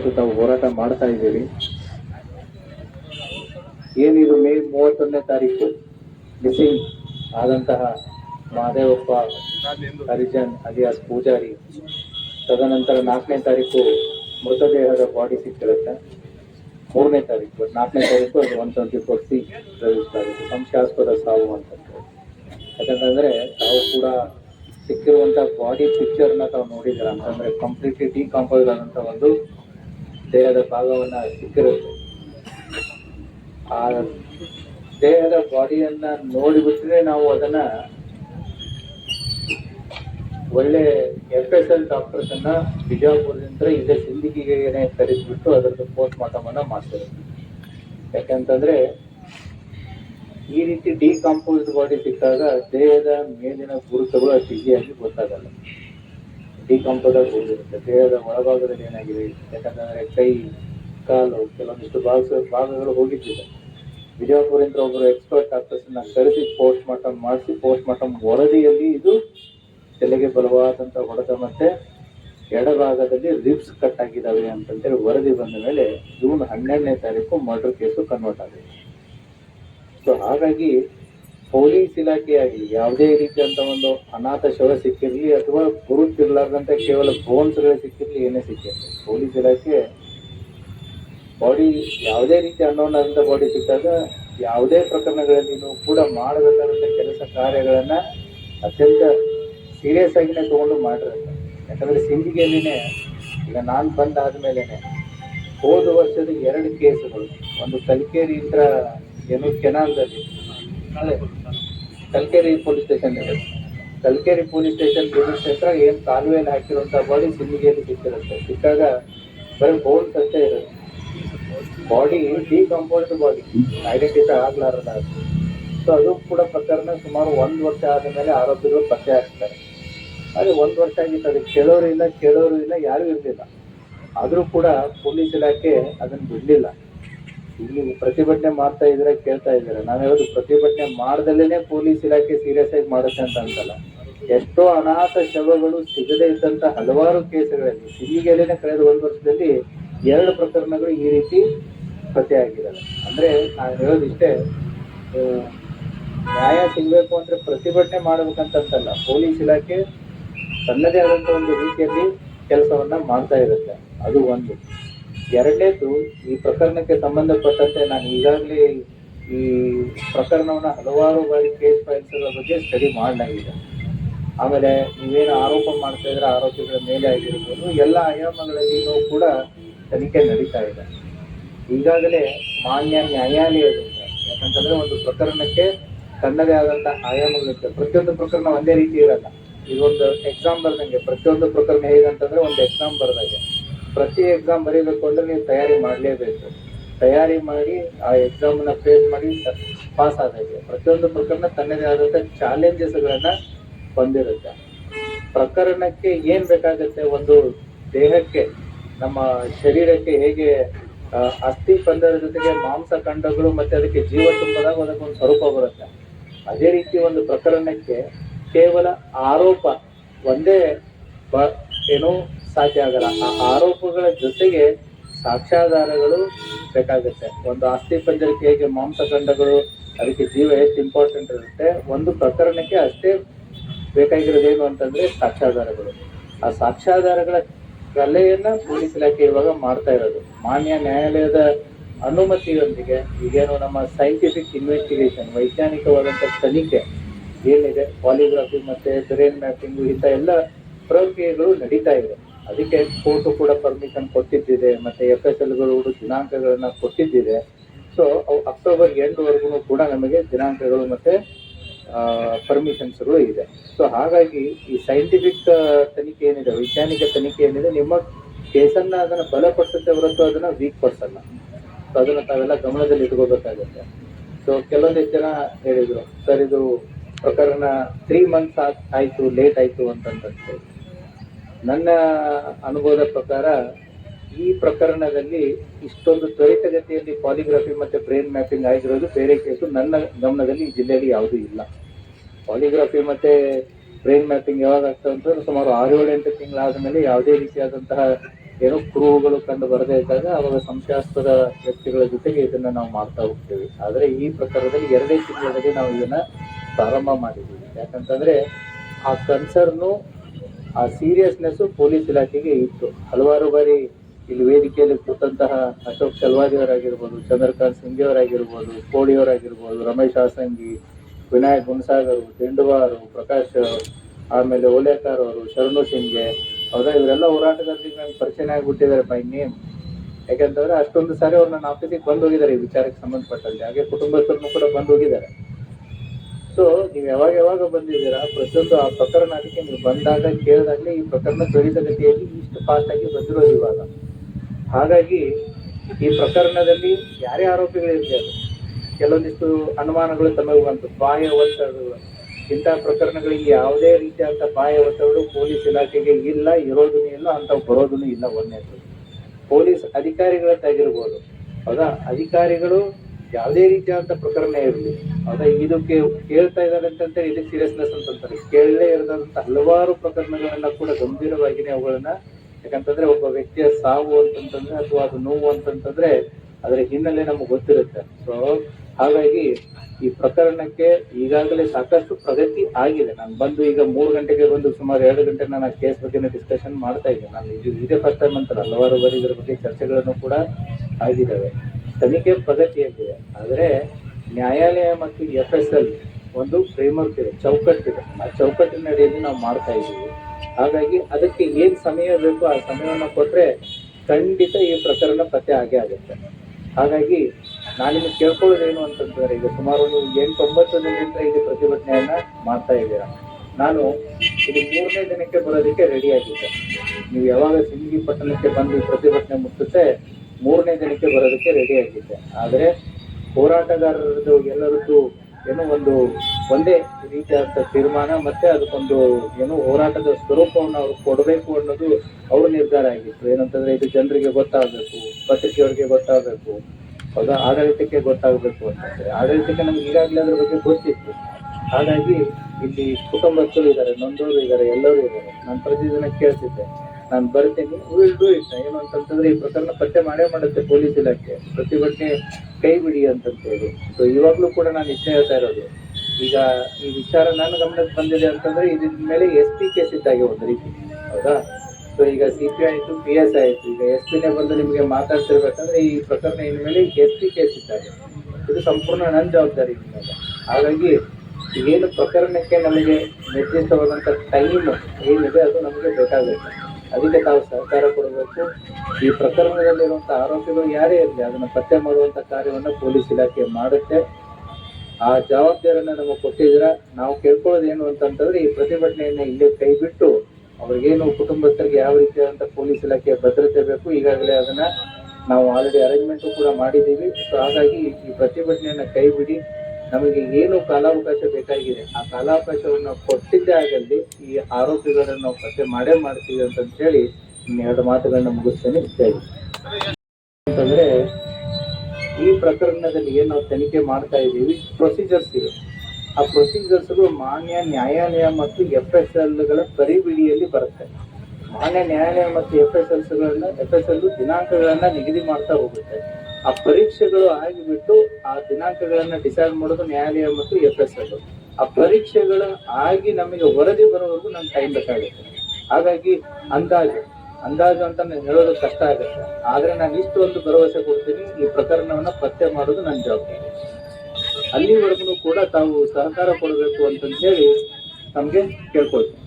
ಇವತ್ತು ತಾವು ಹೋರಾಟ ಮಾಡ್ತಾ ಇದ್ದೀವಿ ಏನಿದು ಮೇ ಮೂವತ್ತೊಂದನೇ ತಾರೀಕು? ಮಿಸ್ಸಿಂಗ್ ಆದಂತಹ ಮಹದೇವಪ್ಪ ಹರಿಜನ್ ಅಲಿಯಾಸ್ ಪೂಜಾರಿ. ತದನಂತರ ನಾಲ್ಕನೇ ತಾರೀಕು ಮೃತದೇಹದ ಬಾಡಿ ಸಿಕ್ಕಿರುತ್ತೆ. ಮೂರನೇ ತಾರೀಕು, ನಾಲ್ಕನೇ ತಾರೀಕು ಅದು ಒನ್ ಟ್ವೆಂಟಿ ಫೋರ್ ಸಿ ಆಗುತ್ತೆ. ಸಂಶಯಾಸ್ಪದ ಸಾವು ಅಂತ ಯಾಕಂತಂದ್ರೆ ತಾವು ಕೂಡ ಸಿಕ್ಕಿರುವಂತ ಬಾಡಿ ಪಿಕ್ಚರ್ನ ತಾವು ನೋಡಿದ್ರ ಅಂತಂದ್ರೆ ಕಂಪ್ಲೀಟ್ಲಿ ಡಿಕಾಂಪೋಸ್ ಆದಂತ ಒಂದು ದೇಹದ ಭಾಗವನ್ನ ಸಿಕ್ಕಿರುತ್ತೆ. ಆ ದೇಹದ ಬಾಡಿಯನ್ನ ನೋಡಿಬಿಟ್ರೆ ನಾವು ಅದನ್ನ ಒಳ್ಳೆ ಎಫ್ ಎಸ್ ಎಲ್ ಡಾಕ್ಟರ್ಸ್ ಅನ್ನ ಬಿಜಾಪುರದಿಂದ ಇಲ್ಲೇ ಸಿಂದಗಿಗೆ ಕರೆಸಿಬಿಟ್ಟು ಅದರದ್ದು ಪೋಸ್ಟ್ ಮಾರ್ಟಮ್ ಅನ್ನ ಮಾಡ್ತಾರೆ. ಯಾಕಂತಂದ್ರೆ ಈ ರೀತಿ ಡಿಕಾಂಪೋಸ್ಡ್ ಬಾಡಿ ಸಿಕ್ಕಾಗ ದೇಹದ ಮೇಲಿನ ಗುರುತುಗಳು ಅಷ್ಟು ಈಸಿಯಾಗಿ ಗೊತ್ತಾಗಲ್ಲ. ಹೋಗಿರುತ್ತೆ ದೇಹದ ಒಳಭಾಗದಲ್ಲಿ ಏನಾಗಿದೆ? ಯಾಕಂತಂದ್ರೆ ಕೈ, ಕಾಲು ಕೆಲವೊಂದಿಷ್ಟು ಭಾಗ, ಭಾಗಗಳು ಹೋಗಿದ್ದಿದೆ. ವಿಜಯಪುರದಿಂದ ಒಬ್ಬರು ಎಕ್ಸ್ಪರ್ಟ್ ಡಾಕ್ಟರ್ಸ್ನ ಕರೆಸಿ ಪೋಸ್ಟ್ ಮಾರ್ಟಮ್ ಮಾಡಿಸಿ ಪೋಸ್ಟ್ ಮಾರ್ಟಮ್ ವರದಿಯಲ್ಲಿ ಇದು ತಲೆಗೆ ಬಲವಾದಂತ ಹೊಡೆತ ಮತ್ತೆ ಎಡಭಾಗದಲ್ಲಿ ರಿಬ್ಸ್ ಕಟ್ ಆಗಿದ್ದಾವೆ ಅಂತಂತೇಳಿ ವರದಿ ಬಂದ ಮೇಲೆ ಜೂನ್ ಹನ್ನೆರಡನೇ ತಾರೀಕು ಮರ್ಡರ್ ಕೇಸು ಕನ್ವರ್ಟ್ ಆಗಿದೆ. ಸೊ ಹಾಗಾಗಿ ಪೊಲೀಸ್ ಇಲಾಖೆಯಾಗಿ ಯಾವುದೇ ರೀತಿಯಂತ ಒಂದು ಅನಾಥ ಶವ ಸಿಕ್ಕಿರಲಿ ಅಥವಾ ಗುರುತಿರ್ಲಾರ್ದಂತ ಕೇವಲ ಬೋನ್ಸ್ಗಳು ಸಿಕ್ಕಿರಲಿ ಏನೇ ಸಿಕ್ಕಿರಲಿ, ಪೊಲೀಸ್ ಇಲಾಖೆ ಬಾಡಿ ಯಾವುದೇ ರೀತಿ ಅನ್ನೋನ್ ಆದಂತ ಬಾಡಿ ಸಿಕ್ಕಾಗ ಯಾವುದೇ ಪ್ರಕರಣಗಳಲ್ಲಿನೂ ಕೂಡ ಮಾಡಬೇಕಾದಂಥ ಕೆಲಸ ಕಾರ್ಯಗಳನ್ನ ಅತ್ಯಂತ ಸೀರಿಯಸ್ ಆಗಿನೇ ತಗೊಂಡು ಮಾಡಿರುತ್ತೆ ಯಾಕಂದರೆ ಸಿಂಧಿಗೆಯಲ್ಲಿನೇ ಈಗ ನಾನು ಬಂದಾದ ಹೋದ ವರ್ಷದ ಎರಡು ಕೇಸುಗಳು, ಒಂದು ಕಲ್ಕೇರಿಯಿಂದ ಏನು ಕೆನಾಲ್ದಲ್ಲಿ ಕಲ್ಕೇರಿ ಪೊಲೀಸ್ ಸ್ಟೇಷನ್ ಇದೆ. ಕಲ್ಕೇರಿ ಪೊಲೀಸ್ ಸ್ಟೇಷನ್ ಪೊಲೀಸ್ ಹತ್ರ ಏನು ಕಾಲುವೆಯಲ್ಲಿ ಹಾಕಿರುವಂಥ ಬಾಡಿ ಸಿಮ್ಮಿಗೆಯಲ್ಲಿ ಸಿಕ್ಕಿರುತ್ತೆ. ಸಿಕ್ಕಾಗ ಬರೀ ಬೋನ್ಸ್ ಅಷ್ಟೇ ಇರುತ್ತೆ. ಬಾಡಿ ಡಿಕಂಪೋಸ್ಡ್ ಬಾಡಿ ಐಡೆಂಟಿಫೈ ಆಗ್ಲಾರದ ಸೊ ಅದು ಕೂಡ ಪ್ರಕರಣ ಸುಮಾರು ಒಂದು ವರ್ಷ ಆದ ಮೇಲೆ ಆರೋಪಿಗಳು ಪತ್ತೆ ಆಗ್ತಾರೆ ಅದೇ ಒಂದು ವರ್ಷ ಆಗಿತ್ತು. ಅದಕ್ಕೆ ಕೇಳೋರು ಇಲ್ಲ ಕೇಳೋರು ಇಲ್ಲ, ಯಾರು ಇರಲಿಲ್ಲ. ಆದರೂ ಕೂಡ ಪೊಲೀಸ್ ಇಲಾಖೆ ಅದನ್ನು ಬಿಡಲಿಲ್ಲ. ಇಲ್ಲಿ ಪ್ರತಿಭಟನೆ ಮಾಡ್ತಾ ಇದ್ರೆ ಕೇಳ್ತಾ ಇದ್ದಾರೆ. ನಾನು ಹೇಳೋದು ಪ್ರತಿಭಟನೆ ಮಾಡ್ದಲೇನೆ ಪೊಲೀಸ್ ಇಲಾಖೆ ಸೀರಿಯಸ್ ಆಗಿ ಮಾಡುತ್ತೆ ಅಂತ ಅಂತಲ್ಲ. ಎಷ್ಟೋ ಅನಾಥ ಶವಗಳು ಸಿಗದೇ ಇದ್ದಂತ ಹಲವಾರು ಕೇಸುಗಳಲ್ಲಿ ಸಿರಿಗೆಲೆನೆ ಕಳೆದ ಒಂದು ವರ್ಷದಲ್ಲಿ ಎರಡು ಪ್ರಕರಣಗಳು ಈ ರೀತಿ ಪತ್ತೆಯಾಗಿದ್ದಾವೆ ಅಂದ್ರೆ ನಾನು ಹೇಳೋದಿಷ್ಟೇ ಇಷ್ಟೇ ನ್ಯಾಯ ಸಿಗಬೇಕು ಅಂದ್ರೆ ಪ್ರತಿಭಟನೆ ಮಾಡ್ಬೇಕಂತಂತಲ್ಲ ಪೊಲೀಸ್ ಇಲಾಖೆ ತನ್ನದೇ ಆದಂತ ಒಂದು ರೀತಿಯಲ್ಲಿ ಕೆಲಸವನ್ನ ಮಾಡ್ತಾ ಇರುತ್ತೆ. ಅದು ಒಂದು. ಎರಡನೇದು ಈ ಪ್ರಕರಣಕ್ಕೆ ಸಂಬಂಧಪಟ್ಟಂತೆ ನಾನು ಈಗಾಗಲೇ ಈ ಪ್ರಕರಣವನ್ನ ಹಲವಾರು ಬಾರಿ ಕೇಸ್ ಫೈಲ್ಸ್ ಬಗ್ಗೆ ಸ್ಟಡಿ ಮಾಡಲಾಗಿದೆ. ಆಮೇಲೆ ನೀವೇನು ಆರೋಪ ಮಾಡ್ತಾ ಇದ್ರೆ ಆರೋಪಿಗಳ ಮೇಲೆ ಆಗಿರ್ಬೋದು, ಎಲ್ಲ ಆಯಾಮಗಳಲ್ಲಿಯೂ ಕೂಡ ತನಿಖೆ ನಡೀತಾ ಇದೆ. ಈಗಾಗಲೇ ಮಾನ್ಯ ನ್ಯಾಯಾಲಯದಿಂದ, ಯಾಕಂತಂದ್ರೆ ಒಂದು ಪ್ರಕರಣಕ್ಕೆ ತನ್ನದೇ ಆದಂಥ ಆಯಾಮಗಳಿರುತ್ತೆ. ಪ್ರತಿಯೊಂದು ಪ್ರಕರಣ ಒಂದೇ ರೀತಿ ಇರಲ್ಲ. ಇದೊಂದು ಎಕ್ಸಾಮ್ ಬರ್ದಂಗೆ, ಪ್ರತಿಯೊಂದು ಪ್ರಕರಣ ಹೇಗಂತಂದ್ರೆ ಒಂದು ಎಕ್ಸಾಮ್ ಬರ್ದಾಗೆ. ಪ್ರತಿ ಎಕ್ಸಾಮ್ ಬರೀಬೇಕು ಅಂದ್ರೆ ನೀವು ತಯಾರಿ ಮಾಡಲೇಬೇಕು. ತಯಾರಿ ಮಾಡಿ ಆ ಎಕ್ಸಾಮ್ನ ಫೇಸ್ ಮಾಡಿ ಪಾಸ್ ಆದಾಗೆ ಪ್ರತಿಯೊಂದು ಪ್ರಕರಣ ತನ್ನದೇ ಆದಂಥ ಚಾಲೆಂಜಸ್ಗಳನ್ನ ಹೊಂದಿರುತ್ತೆ ಪ್ರಕರಣಕ್ಕೆ ಏನ್ ಬೇಕಾಗುತ್ತೆ? ಒಂದು ದೇಹಕ್ಕೆ, ನಮ್ಮ ಶರೀರಕ್ಕೆ ಹೇಗೆ ಅಸ್ಥಿ ಪಂದರ ಜೊತೆಗೆ ಮಾಂಸ ಖಂಡಗಳು ಮತ್ತೆ ಅದಕ್ಕೆ ಜೀವ ತುಂಬದಾಗ ಅದಕ್ಕೊಂದು ಸ್ವರೂಪ ಬರುತ್ತೆ. ಅದೇ ರೀತಿ ಒಂದು ಪ್ರಕರಣಕ್ಕೆ ಕೇವಲ ಆರೋಪ, ಒಂದೇ ಏನು ಸಾಧ್ಯ ಆಗಲ್ಲ ಆ ಆರೋಪಗಳ ಜೊತೆಗೆ ಸಾಕ್ಷ್ಯಾಧಾರಗಳು ಬೇಕಾಗುತ್ತೆ. ಒಂದು ಆಸ್ತಿ ಪಂಜರಕ್ಕೆ ಹೇಗೆ ಮಾಂಸಖಂಡಗಳು ಅದಕ್ಕೆ ಜೀವ ಎಷ್ಟು ಇಂಪಾರ್ಟೆಂಟ್ ಇರುತ್ತೆ, ಒಂದು ಪ್ರಕರಣಕ್ಕೆ ಅಷ್ಟೇ ಬೇಕಾಗಿರೋದೇನು ಅಂತಂದ್ರೆ ಸಾಕ್ಷ್ಯಾಧಾರಗಳು. ಆ ಸಾಕ್ಷ್ಯಾಧಾರಗಳ ಕಲೆಯನ್ನ ಪೊಲೀಸ್ ಇಲಾಖೆ ಇವಾಗ ಮಾಡ್ತಾ ಇರೋದು. ಮಾನ್ಯ ನ್ಯಾಯಾಲಯದ ಅನುಮತಿಯೊಂದಿಗೆ ಈಗೇನು ನಮ್ಮ ಸೈಂಟಿಫಿಕ್ ಇನ್ವೆಸ್ಟಿಗೇಷನ್ ವೈಜ್ಞಾನಿಕವಾದಂತ ತನಿಖೆ ಏನಿದೆ ಪಾಲಿಗ್ರಾಫಿ ಮತ್ತೆ ಬ್ರೇನ್ ಮ್ಯಾಪಿಂಗ್ ಇಂಥ ಎಲ್ಲ ಪ್ರಕ್ರಿಯೆಗಳು ನಡೀತಾ ಇದೆ. ಅದಕ್ಕೆ ಕೋರ್ಟು ಕೂಡ ಪರ್ಮಿಷನ್ ಕೊಟ್ಟಿದ್ದಿದೆ, ಮತ್ತೆ ಎಫ್ ಎಸ್ ಎಲ್ಗಳು ದಿನಾಂಕಗಳನ್ನ ಕೊಟ್ಟಿದ್ದಿದೆ. ಸೊ ಅವು ಅಕ್ಟೋಬರ್ ಎಂಡ್ವರೆಗೂ ಕೂಡ ನಮಗೆ ದಿನಾಂಕಗಳು ಮತ್ತೆ ಪರ್ಮಿಷನ್ಸ್ಗಳು ಇದೆ. ಸೊ ಹಾಗಾಗಿ ಈ ಸೈಂಟಿಫಿಕ್ ತನಿಖೆ ಏನಿದೆ, ವೈಜ್ಞಾನಿಕ ತನಿಖೆ ಏನಿದೆ, ನಿಮ್ಮ ಕೇಸನ್ನ ಅದನ್ನ ಬಲಪಡಿಸುತ್ತೆ ಹೊರತು ಅದನ್ನ ವೀಕ್ ಪಡಿಸಲ್ಲ. ಸೊ ಅದನ್ನ ತಾವೆಲ್ಲ ಗಮನದಲ್ಲಿ ಇಟ್ಕೋಬೇಕಾಗುತ್ತೆ. ಸೊ ಕೆಲವೊಂದಿಷ್ಟು ಜನ ಹೇಳಿದ್ರು, ಸರ್, ಇದು ಪ್ರಕರಣ ತ್ರೀ ಮಂತ್ಸ್ ಆಯ್ತು ಲೇಟ್ ಆಯ್ತು ಅಂತಂದ್ರೆ ನನ್ನ ಅನುಭವದ ಪ್ರಕಾರ ಈ ಪ್ರಕರಣದಲ್ಲಿ ಇಷ್ಟೊಂದು ತ್ವರಿತಗತಿಯಲ್ಲಿ ಪಾಲಿಗ್ರಫಿ ಮತ್ತೆ ಬ್ರೈನ್ ಮ್ಯಾಪಿಂಗ್ ಆಗಿರೋದು ಬೇರೆ ಕೇಸು. ನನ್ನ ಗಮನದಲ್ಲಿ ಈ ಜಿಲ್ಲೆಯಲ್ಲಿ ಯಾವುದೂ ಇಲ್ಲ. ಪಾಲಿಗ್ರಫಿ ಮತ್ತೆ ಬ್ರೈನ್ ಮ್ಯಾಪಿಂಗ್ ಯಾವಾಗ ಆಗ್ತದೆ ಅಂತಂದ್ರೆ ಸುಮಾರು ಆರು ಏಳು ಎಂಟು ತಿಂಗಳಾದ ಮೇಲೆ ಯಾವುದೇ ರೀತಿಯಾದಂತಹ ಏನೋ ಕುರುಹುಗಳು ಕಂಡು ಬರದೇ ಇದ್ದಾಗ ಅವಾಗ ಸಂಶಯಾಸ್ಪದ ವ್ಯಕ್ತಿಗಳ ಜೊತೆಗೆ ಇದನ್ನ ನಾವು ಮಾಡ್ತಾ ಹೋಗ್ತೇವೆ. ಆದರೆ ಈ ಪ್ರಕರಣದಲ್ಲಿ ಎರಡೇ ತಿಂಗಳಲ್ಲಿ ನಾವು ಇದನ್ನ ಪ್ರಾರಂಭ ಮಾಡಿದ್ದೀವಿ. ಯಾಕಂತಂದ್ರೆ ಆ ಕನ್ಸರ್ನು ಆ ಸೀರಿಯಸ್ನೆಸ್ ಪೊಲೀಸ್ ಇಲಾಖೆಗೆ ಇತ್ತು. ಹಲವಾರು ಬಾರಿ ಇಲ್ಲಿ ವೇದಿಕೆಯಲ್ಲಿ ಕೂತಂತಹ ಅಶೋಕ್ ಚಲ್ವಾದಿ ಅವರಾಗಿರ್ಬೋದು, ಚಂದ್ರಕಾಂತ್ ಸಿಂಗಿ ಕೋಡಿ ಅವರಾಗಿರ್ಬೋದು, ರಮೇಶ್ ಹಾಸಂಗಿ, ವಿನಾಯಕ್ ಗುಣಸಾಗರ್ ದಿಂಡುವಾರು ಪ್ರಕಾಶ್, ಆಮೇಲೆ ಓಲೇಕಾರ್ ಅವರು, ಶರಣು ಸಿಂಗ್ಗೆ ಹೌದಾ? ಇವರೆಲ್ಲ ಹೋರಾಟಗಾರರಿಗೆ ನನಗೆ ಪರಿಚಯ ಆಗಿಬಿಟ್ಟಿದ್ದಾರೆ ಬೈ ನೇಮ್ ಯಾಕಂತಂದ್ರೆ ಅಷ್ಟೊಂದು ಸಾರಿ ಅವ್ರು ನನ್ನ ಆಫೀಸಿಗೆ ಬಂದು ಹೋಗಿದ್ದಾರೆ ಈ ವಿಚಾರಕ್ಕೆ ಸಂಬಂಧಪಟ್ಟಲ್ಲಿ ಹಾಗೆ ಕುಟುಂಬಸ್ಥರನ್ನು ಕೂಡ ಬಂದು ಹೋಗಿದ್ದಾರೆ. ಸೊ ನೀವು ಯಾವಾಗ ಯಾವಾಗ ಬಂದಿದ್ದೀರಾ, ಪ್ರತಿಯೊಂದು ಆ ಪ್ರಕರಣ ಅದಕ್ಕೆ ನೀವು ಬಂದಾಗ ಕೇಳಿದಾಗಲೇ ಈ ಪ್ರಕರಣ ತ್ವರಿತಗತಿಯಲ್ಲಿ ಇಷ್ಟು ಆಗಿ ಬಂದಿರೋದು ಇವಾಗ. ಹಾಗಾಗಿ ಈ ಪ್ರಕರಣದಲ್ಲಿ ಯಾರೇ ಆರೋಪಿಗಳಿರಲಿ ಅದು. ಕೆಲವೊಂದಿಷ್ಟು ಅನುಮಾನಗಳು ತಮಗೆ ಬಂತು. ಬಾಹ್ಯ ಒತ್ತಡಗಳು. ಇಂಥ ಪ್ರಕರಣಗಳಿಗೆ ಯಾವುದೇ ರೀತಿಯಾದಂಥ ಬಾಹ್ಯ ಒತ್ತಡಗಳು ಪೊಲೀಸ್ ಇಲಾಖೆಗೆ ಇಲ್ಲ ಇರೋದೂ ಇಲ್ಲ ಅಂಥವು ಬರೋದೂ ಇಲ್ಲ ಒಂದೇ ಪೊಲೀಸ್ ಅಧಿಕಾರಿಗಳದ್ದಾಗಿರ್ಬೋದು ಹೌದಾ? ಅಧಿಕಾರಿಗಳು ಯಾವುದೇ ರೀತಿಯಾದಂಥ ಪ್ರಕರಣ ಇರಲಿ. ಅದ ಇದಕ್ಕೆ ಕೇಳ್ತಾ ಇದ್ದಾರೆ ಅಂತಂದ್ರೆ ಇದಕ್ಕೆ ಸೀರಿಯಸ್ನೆಸ್ ಅಂತಂತಾರೆ ಕೇಳಲೇ ಇರದಂತ ಹಲವಾರು ಪ್ರಕರಣಗಳನ್ನ ಕೂಡ ಗಂಭೀರವಾಗಿನೇ ಅವುಗಳನ್ನ, ಯಾಕಂತಂದ್ರೆ ಒಬ್ಬ ವ್ಯಕ್ತಿಯ ಸಾವು ಅಂತಂತಂದ್ರೆ ಅಥವಾ ಅದು ನೋವು ಅಂತಂತಂದ್ರೆ ಅದರ ಹಿನ್ನೆಲೆ ನಮ್ಗೆ ಗೊತ್ತಿರುತ್ತೆ. ಸೊ ಹಾಗಾಗಿ ಈ ಪ್ರಕರಣಕ್ಕೆ ಈಗಾಗಲೇ ಸಾಕಷ್ಟು ಪ್ರಗತಿ ಆಗಿದೆ. ನಾನು ಬಂದು ಈಗ ಮೂರು ಗಂಟೆಗೆ ಬಂದು ಸುಮಾರು ಎರಡು ಗಂಟೆ ನಾನು ಆ ಕೇಸ್ ಬಗ್ಗೆ ಡಿಸ್ಕಷನ್ ಮಾಡ್ತಾ ಇದ್ದೆ ನಾನು ಇದು ಇದೇ ಫಸ್ಟ್ ಟೈಮ್ ಅಂತಾರೆ. ಹಲವಾರು ಬಾರಿ ಇದರ ಬಗ್ಗೆ ಚರ್ಚೆಗಳನ್ನು ಕೂಡ ಆಗಿದ್ದಾವೆ. ತನಿಖೆ ಪ್ರಗತಿಯಾಗಿದೆ ಆದರೆ ನ್ಯಾಯಾಲಯ ಮತ್ತು ಎಫ್ ಎಸ್ ಎಲ್ ಒಂದು ಫ್ರೇಮ್ವರ್ಕ್ ಇದೆ ಚೌಕಟ್ಟಿದೆ ಆ ಚೌಕಟ್ಟಿನ ಅಡಿಯಲ್ಲಿ ನಾವು ಮಾಡ್ತಾ ಇದ್ದೀವಿ. ಹಾಗಾಗಿ ಅದಕ್ಕೆ ಏನ್ ಸಮಯ ಬೇಕು ಆ ಸಮಯವನ್ನು ಕೊಟ್ಟರೆ ಖಂಡಿತ ಈ ಪ್ರಕರಣ ಪತ್ತೆ ಆಗೇ ಆಗುತ್ತೆ. ಹಾಗಾಗಿ ನಾನು ನಿಮಗೆ ಕೇಳ್ಕೊಳ್ಳೋದೇನು ಅಂತಂದ್ರೆ, ಈಗ ಸುಮಾರು ಒಂದು ಎಂಟು ಒಂಬತ್ತು ದಿನದಿಂದ ಇಲ್ಲಿ ಪ್ರತಿಭಟನೆಯನ್ನು ಮಾಡ್ತಾ ಇದ್ದೀರ. ನಾನು ಇದು ಮೂರನೇ ದಿನಕ್ಕೆ ಬರೋದಕ್ಕೆ ರೆಡಿ ಆಗಿದ್ದೆ. ನೀವು ಯಾವಾಗ ಸಿಂಗಿ ಪಟ್ಟಣಕ್ಕೆ ಬಂದು ಪ್ರತಿಭಟನೆ ಮುಟ್ಟುತ್ತೆ ಮೂರನೇ ದಿನಕ್ಕೆ ಬರೋದಕ್ಕೆ ರೆಡಿ ಆಗಿದ್ದೆ. ಆದರೆ ಹೋರಾಟಗಾರರದ್ದು ಎಲ್ಲರದ್ದು ಏನೋ ಒಂದು ಒಂದೇ ರೀತಿಯಾದಂಥ ತೀರ್ಮಾನ, ಮತ್ತೆ ಅದಕ್ಕೊಂದು ಏನೋ ಹೋರಾಟದ ಸ್ವರೂಪವನ್ನು ಅವ್ರು ಕೊಡಬೇಕು ಅನ್ನೋದು ಅವ್ರ ನಿರ್ಧಾರ ಆಗಿತ್ತು. ಏನಂತಂದ್ರೆ ಇದು ಜನರಿಗೆ ಗೊತ್ತಾಗಬೇಕು, ಪತ್ರಿಕೆಯವರಿಗೆ ಗೊತ್ತಾಗಬೇಕು ಹೌದಾ ಆಡಳಿತಕ್ಕೆ ಗೊತ್ತಾಗಬೇಕು ಅಂತಂದ್ರೆ. ಆಡಳಿತಕ್ಕೆ ನಮ್ಗೆ ಈಗಾಗಲೇ ಅದ್ರ ಬಗ್ಗೆ ಗೊತ್ತಿತ್ತು. ಹಾಗಾಗಿ ಇಲ್ಲಿ ಕುಟುಂಬಸ್ಥರು ಇದ್ದಾರೆ, ನೊಂದವರು ಇದ್ದಾರೆ, ಎಲ್ಲರೂ ಇದ್ದಾರೆ. ನಾನು ಪ್ರತಿದಿನ ಕೇಳ್ತಿದ್ದೆ. ನಾನು ಬರ್ತೀನಿ. ವಿಲ್ ಏನು ಅಂತಂತಂದ್ರೆ ಈ ಪ್ರಕರಣ ಪತ್ತೆ ಮಾಡೇ ಮಾಡುತ್ತೆ ಪೊಲೀಸ್ ಇಲಾಖೆ. ಪ್ರತಿಭಟನೆ ಕೈ ಬಿಡಿ ಅಂತಂತೇಳಿ ಸೊ ಇವಾಗ್ಲೂ ಕೂಡ ನಾನು ಇಷ್ಟೇ ಹೇಳ್ತಾ ಇರೋದು. ಈಗ ಈ ವಿಚಾರ ನನ್ನ ಗಮನಕ್ಕೆ ಬಂದಿದೆ ಅಂತಂದ್ರೆ ಇದ್ರ ಮೇಲೆ ಎಸ್ ಪಿ ಕೇಸ್ ಇದ್ದಾಗೆ ಒಂದು ರೀತಿ. ಹೌದಾ? ಸೊ ಈಗ ಸಿ ಪಿ ಆಯ್ತು ಪಿ ಎಸ್ ಆಯಿತು. ಈಗ ಎಸ್ ಪಿನೇ ಬಂದು ನಿಮಗೆ ಮಾತಾಡ್ತಿರ್ಬೇಕಂದ್ರೆ ಈ ಪ್ರಕರಣ ಇನ್ಮೇಲೆ ಎಸ್ ಪಿ ಕೇಸ್ ಇದ್ದಾಗೆ. ಇದು ಸಂಪೂರ್ಣ ನನ್ನ ಜವಾಬ್ದಾರಿ ಹಾಗಾಗಿ ಏನು ಪ್ರಕರಣಕ್ಕೆ ನಮಗೆ ನಿರ್ದಿಷ್ಟವಾದಂಥ ಟೈಮ್ ಏನಿದೆ ಅದು ನಮಗೆ ಬೇಕಾಗುತ್ತೆ. ಅದಕ್ಕೆ ತಾವು ಸಹಕಾರ ಕೊಡಬೇಕು. ಈ ಪ್ರಕರಣದಲ್ಲಿರುವಂಥ ಆರೋಪಿಗಳು ಯಾರೇ ಇರಲಿ, ಅದನ್ನು ಪತ್ತೆ ಮಾಡುವಂಥ ಕಾರ್ಯವನ್ನು ಪೊಲೀಸ್ ಇಲಾಖೆ ಮಾಡುತ್ತೆ. ಆ ಜವಾಬ್ದಾರಿಯನ್ನು ನಮಗೆ ಕೊಟ್ಟಿದ್ರ ನಾವು ಕೇಳ್ಕೊಳ್ಳೋದು ಏನು ಅಂತಂದ್ರೆ ಈ ಪ್ರತಿಭಟನೆಯನ್ನ ಇಲ್ಲೇ ಕೈ ಬಿಟ್ಟು ಅವ್ರಿಗೇನು ಕುಟುಂಬಸ್ಥರಿಗೆ ಯಾವ ರೀತಿಯಾದಂಥ ಪೊಲೀಸ್ ಇಲಾಖೆಯ ಭದ್ರತೆ ಬೇಕು, ಈಗಾಗಲೇ ಅದನ್ನ ನಾವು ಆಲ್ರೆಡಿ ಅರೇಂಜ್ಮೆಂಟ್ ಕೂಡ ಮಾಡಿದ್ದೀವಿ. ಸೊ ಹಾಗಾಗಿ ಈ ಪ್ರತಿಭಟನೆಯನ್ನ ಕೈ ಬಿಡಿ. ನಮಗೆ ಏನು ಕಾಲಾವಕಾಶ ಬೇಕಾಗಿದೆ, ಆ ಕಾಲಾವಕಾಶವನ್ನು ಕೊಟ್ಟಿದ್ದೇ ಆಗಲ್ಲಿ ಈ ಆರೋಪಿಗಳನ್ನು ನಾವು ಪತ್ತೆ ಮಾಡೇ ಮಾಡ್ತೀವಿ ಅಂತ ಹೇಳಿ ಎರಡು ಮಾತುಗಳನ್ನ ಮುಗಿಸ್ತೇನೆ. ಅಂತಂದ್ರೆ, ಈ ಪ್ರಕರಣದಲ್ಲಿ ಏನು ನಾವು ತನಿಖೆ ಮಾಡ್ತಾ ಇದ್ದೀವಿ ಪ್ರೊಸೀಜರ್ಸ್ ಇದೆ ಆ ಪ್ರೊಸೀಜರ್ಸ್ಗಳು ಮಾನ್ಯ ನ್ಯಾಯಾಲಯ ಮತ್ತು ಎಫ್ ಎಸ್ ಎಲ್ಗಳ ಪರಿಬಿಡಿಯಲ್ಲಿ ಬರುತ್ತೆ. ಮಾನ್ಯ ನ್ಯಾಯಾಲಯ ಮತ್ತು ಎಫ್ ಎಸ್ ಎಲ್ಸ್ಗಳನ್ನ ಎಫ್ ಎಸ್ ಎಲ್ ದಿನಾಂಕಗಳನ್ನ ನಿಗದಿ ಮಾಡ್ತಾ ಹೋಗುತ್ತೆ. ಆ ಪರೀಕ್ಷೆಗಳು ಆಗಿಬಿಟ್ಟು ಆ ದಿನಾಂಕಗಳನ್ನ ಡಿಸೈಡ್ ಮಾಡೋದು ನ್ಯಾಯಾಲಯ ಮತ್ತು ಎಫ್ ಎಸ್ ಎಲ್ ಆ ಪರೀಕ್ಷೆಗಳು ಆಗಿ ನಮಗೆ ವರದಿ ಬರೋವರೆಗೂ ನಮ್ಗೆ ಟೈಮ್ ಬೇಕಾಗುತ್ತೆ. ಹಾಗಾಗಿ ಅಂದಾಜು ಅಂದಾಜು ಅಂತ ಹೇಳೋದು ಕಷ್ಟ ಆಗುತ್ತೆ. ಆದ್ರೆ ನಾನು ಇಷ್ಟು ಒಂದು ಭರವಸೆ ಕೊಡ್ತೀನಿ, ಈ ಪ್ರಕರಣವನ್ನ ಪತ್ತೆ ಮಾಡೋದು ನನ್ನ ಜವಾಬ್ದಾರಿ. ಅಲ್ಲಿವರೆಗೂ ಕೂಡ ತಾವು ಸಹಕಾರ ಕೊಡಬೇಕು ಅಂತಂದು ಹೇಳಿ ನಮ್ಗೆ ಕೇಳ್ಕೊಳ್ತೀನಿ